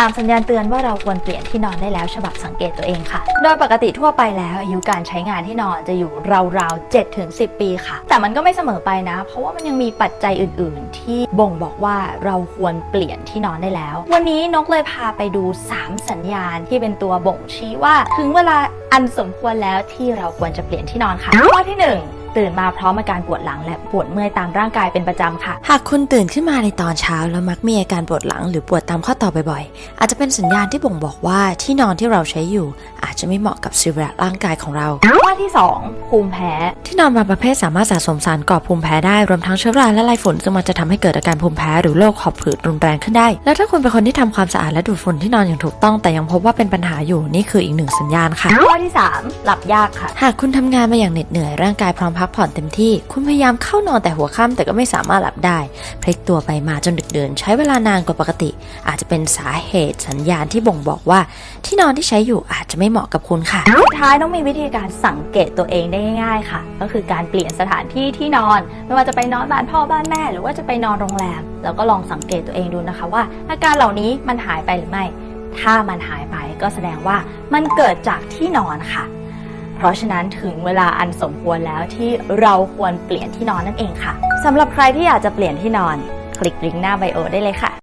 ตามสัญญาณเตือนว่าเราควรเปลี่ยนที่นอนได้แล้วฉบับสังเกตตัวเองค่ะ โดยปกติทั่วไปแล้วอายุการใช้งานที่นอนจะอยู่ราวๆ7ถึง10 ปีค่ะ แต่มันก็ไม่เสมอไปนะ เพราะว่ามันยังมีปัจจัยอื่น ๆ ที่บ่งบอกว่าเราควรเปลี่ยนที่นอนได้แล้ว วันนี้นกเลยพาไปดู 3 สัญญาณที่เป็นตัวบ่งชี้ว่า ถึงเวลาอันสมควรแล้วที่เราควรจะเปลี่ยนที่นอนค่ะข้อที่หนึ่ง ตื่นมาพร้อมอาการปวดหลังและปวดเมื่อยตามร่างกายเป็นประจำค่ะ หากคุณตื่นขึ้นมาในตอนเช้าแล้วมักมีอาการปวดหลังหรือปวดตามข้อต่อบ่อยๆ อาจจะเป็นสัญญาณที่บ่งบอกว่าที่นอนที่เราใช้อยู่ จจะไม่เหมาะกับสรีระร่างกายของเราข้อที่ 2 ภูมิแพ้ ที่นอนบางประเภทสามารถสะสมสารก่อภูมิแพ้ได้รวมทั้งเชื้อราและลายฝุ่นซึ่งมันจะทำให้เกิดอาการภูมิแพ้หรือโรคหอบหืดรุนแรงขึ้นได้ แล้วถ้าคุณเป็นคนที่ทำความสะอาดและดูดฝุ่นที่นอนอย่างถูกต้องแต่ยังพบว่าเป็นปัญหาอยู่นี่คืออีกหนึ่งสัญญาณค่ะข้อที่ 3 หลับยากค่ะ หากคุณทำงานมาอย่างเหน็ดเหนื่อยร่างกายพร้อมพักผ่อนเต็มที่ คุณพยายามเข้านอนแต่หัวค่ำแต่ก็ไม่สามารถหลับได้พลิกตัวไปมาจนดึก ดื่นใช้เวลานานกว่าปกติ อาจจะเป็นสาเหตุสัญญาณที่บ่งบอกว่า ที่นอนที่ใช้อยู่อาจจะไม่เหมาะกับคุณค่ะ สุดท้ายต้องมีวิธีการสังเกตตัวเองได้ง่าย ๆ ค่ะ ก็คือการเปลี่ยนสถานที่ที่นอน ไม่ว่าจะไปนอนบ้านพ่อบ้านแม่ หรือว่าจะไปนอนโรงแรมแล้วก็ลองสังเกตตัวเองดูนะคะว่า อาการเหล่านี้มันหายไปหรือไม่ ถ้ามันหายไปก็แสดงว่ามันเกิดจากที่นอนค่ะเพราะฉะนั้นถึงเวลาอันสมควรแล้วที่เราควรเปลี่ยนที่นอนนั่นเองค่ะสำหรับใครที่อยากจะเปลี่ยนที่นอน ลิกลิงก์หน้าไบโอได้เลยค่ะ